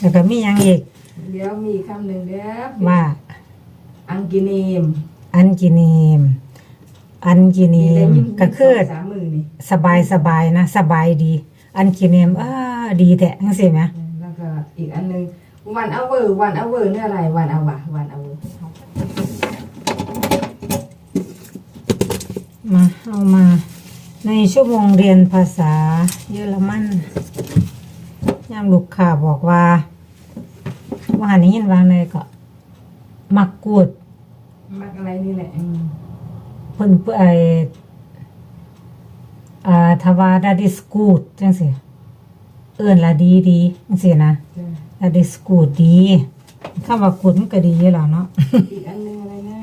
แล้วก็มีหยังอีกเดี๋ยวมีคำหนึ่งเด้อว่า อังกินีมอันกินีม อันกินีมก็คือ สามมือนี่สบายสบายนะ สบายดี อันกินีมอ่าดีแท้จังซี่แหมแล้วก็อีกอันหนึงวันเอาเวอร์วันเอาเวอร์เนี่ยอะไรวันเอาวะวันเอาเวอร์มาเอามา ในชั่วโมงเรียนภาษาเยอรมัน ยามลูกค้าบอกว่าว่าหันนี้ยินว่าไงก็มักกูดมักอะไรนี่แหละอืมเพิ่นเพื่อไออ่าทว่าดาดิสกูดจังซี่เอิ้นละดีดีจังซี่นะจ้ะดาดิสกูดดีคำว่ากูดมันก็ดีอยู่แล้วเนาะ อีกอันหนึงอะไรนะ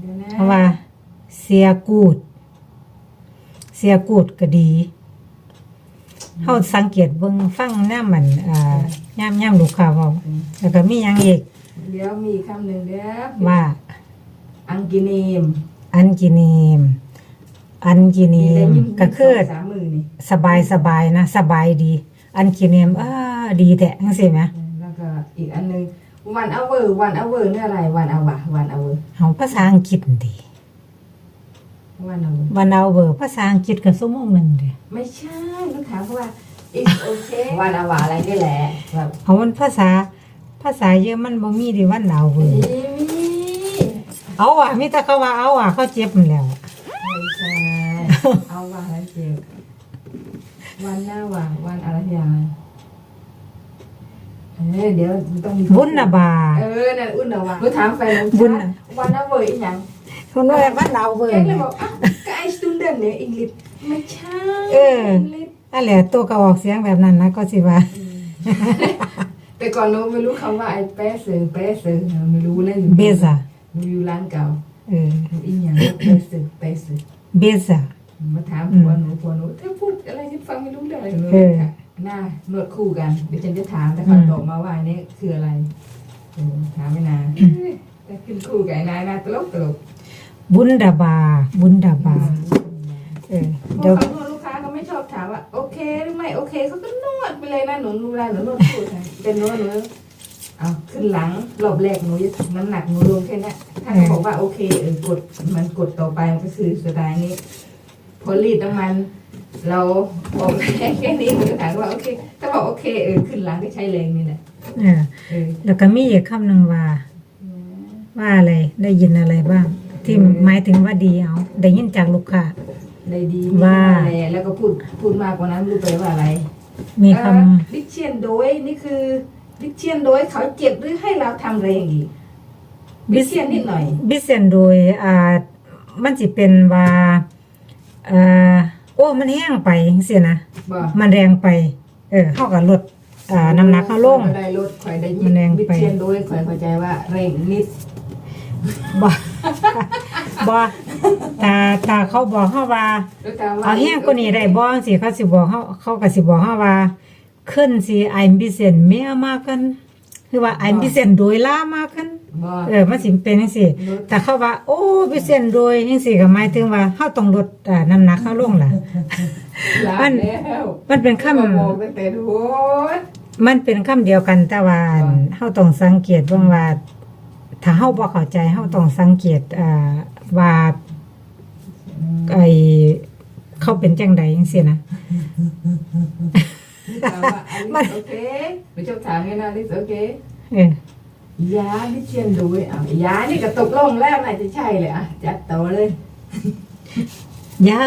เดี๋ยวนะเพราะว่าเสียกูด เสียกูดก็ดี เฮาสังเกตเบิ่งฟังแนมมันอ่าย่ามย่ามลูกค้าเว้าแล้วก็มีหยังอีกเดี๋ยวมีคำหนึ่งเด้อว่าอังกินีมอันกินีม อันกินีมก็คือสามมือนี่สบายสบายนะ สบายดี อันกินีมอ่าดีแท้จังซี่แหมแล้วก็อีกอันหนึงวันเอาเวอร์วันเอาเวอร์เนี่ยอะไรวันเอาวะวันเอาเวอร์เฮาภาษาอังกฤษดี วันเอาเวอร์วันเอาเบอร์ภาษาอังกฤษก็ชั่วโมงหนึงเด้ไม่ใช่ลูกถามเขาว่า it's okay วันเอาวะอะไรนี่แหละแบบเอามันภาษา ภาษาเยอรมันบ่มีดิวันเอาเบอร์อีมีเอาอะมีแต่เขาว่าเอาอะเขาเจ็บมันแล้วไม่ใช่เอาวะอะไรเจ็บวันหน้าวะวันอะไรอย่างเออเดี๋ยวมันต้องมีบุญนะบาเออนั่นอุ่นเอาวะหนูถามแฟนหนูบุญน่ะวันเอาเวอร์อีหยัง คนว่าวันเอาเบอร์แกเลยบอกอะก็ไอสตูเดนเนี่ยอังกฤษไม่ใช่เอออังกฤษอันแหละตัวก็ออกเสียงแบบนั้นนะก็สิว่าแต่ก่อนหนูไม่รู้คำว่าไอ้แป๊ะเสือแป๊ะเสือไม่รู้เลยเบซ่าหนูอยู่ร้านเก่าเออหนูอีหยังแป๊ะเสือแป๊ะเสือเบซ่ามาถามผัวหนูผัวหนูเธอพูดอะไรฉันฟังไม่รู้เรื่องเลยหนูเออค่ะหน้านวดคู่กันเดี๋ยวฉันจะถามแต่เขาอืมตอบมาว่าอันนี้คืออะไรเออถามไม่นานแต่ขึ้นคู่กับไอ้นายนะตลกตลก บุญดาบา บุญดาบา เออพเดี๋ยววกเขานวดลูกค้าเขาไม่ชอบถามว่าโอเคหรือไม่โอเคเขาก็นวดไปเลยนะหนูดูแลหนูนวดคู่ค่ะเป็นนวดหนูเอาขึ้นหลังรอบแรกหนูจะทำน้ำหนักหนูลงแค่เนี้ยถ้าเขาบอกว่าโอเคเออกดมันกดต่อไปมันก็คือสไตล์นี้พอรีดน้ำมัน เราออกแรงแค่นี้หนูก็ถามว่าโอเค ถ้าบอกโอเคเออขึ้นหลังก็ใช้แรงนี่แหละเออเออแล้วก็มีอีกคำหนึ่งว่า ว่าอะไรได้ยินอะไรบ้าง ที่หมายถึงว่าดีเอาได้ยินจากลูกค้า ได้ดีว่า อะไรแล้วก็พูดพูดมากกว่านั้นไม่รู้ไปว่าอะไรมีคเออดิเชียนโดยนี่คือดิเชียนโดยเขาเจ็บหรือให้เราทำแรงอีกำดิเชียนนิดหน่อย บิเซนโดยอ่ามันสิเป็นว่าเอ่อโอ้มันแห้งไปจังซี่นะบ่มันแรงไป เออเขาก็ลดอ่าน้ำหนักเขาลงได้ลดข่อยได้ยิมันแรงดิไปเชียนโดยข่อยเข้าใจว่าแรงนิดบ่ บ่ตาตาเขาบอกเฮาว่าแล้วถมว่เอาแห้งกว่านี้ได้บ่สิเขาสิบอกเฮาเขาก็สิบอกเฮาว่าขึ้นสิ ein bisschen mehr machen คือว่า ein bisschen โดยล่ามากขึ้นบ่เออมันสิเป็นจังซี่แต่เขาว่า โอ้ bisschen โดยจังซี่ก็หมายถึงว่าเฮาต้องลดอ่าน้ำหนักเฮาลงล่ะลามันแล้วมันเป็นคำมาบอกตั้งแต่โดนมันเป็นคำเดียวกันแต่ว่าว่าเฮาต้องสังเกตเบิ่งว่า ถ้าเฮาบ่เข้าใจเฮาต้องสังเกตอ่าว่าไอเขาเป็นจังใดจังซี่นะถามว่าอันนี้โอเคหนูชอบถามไงนะนี่โอเคเออยาดิเชียนโดยอะยานี่ก็ตกลงแล้วน่าจะใช่เลยอะจัดต่อเลยยา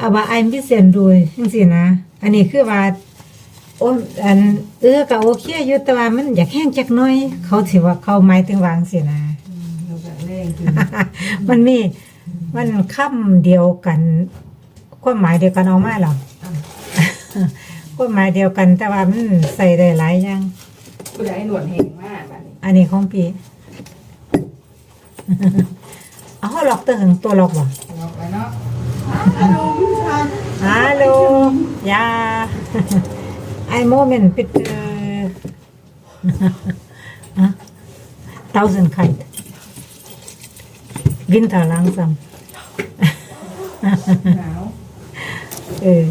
อาว่าไอมพิเศษด้วยจังซี่นะ อันนี้คือว่า โอ้อันเออก็โอเคอยู่แต่ว่ามันอยากแห้งจักหน่อย เขาสิว่าเขาหมายถึงวาจังซี่นะ เราก็เร่งคือมันมีมันคำเดียวกันความหมายเดียวกันเอามาหรอความหมายเดียวกันแต่ว่ามันใส่ได้หลายอย่าง ผู้ใดหนวดแห้งมากแบบนี้อันนี้ของพี่ เอาล็อกตัวหึงตัวล็อกบ่ล็อกไว้เนาะฮัลโหลยาไอโมเมน ต์ปิดเอ่อ thousand kite winter langsam หนาวเออ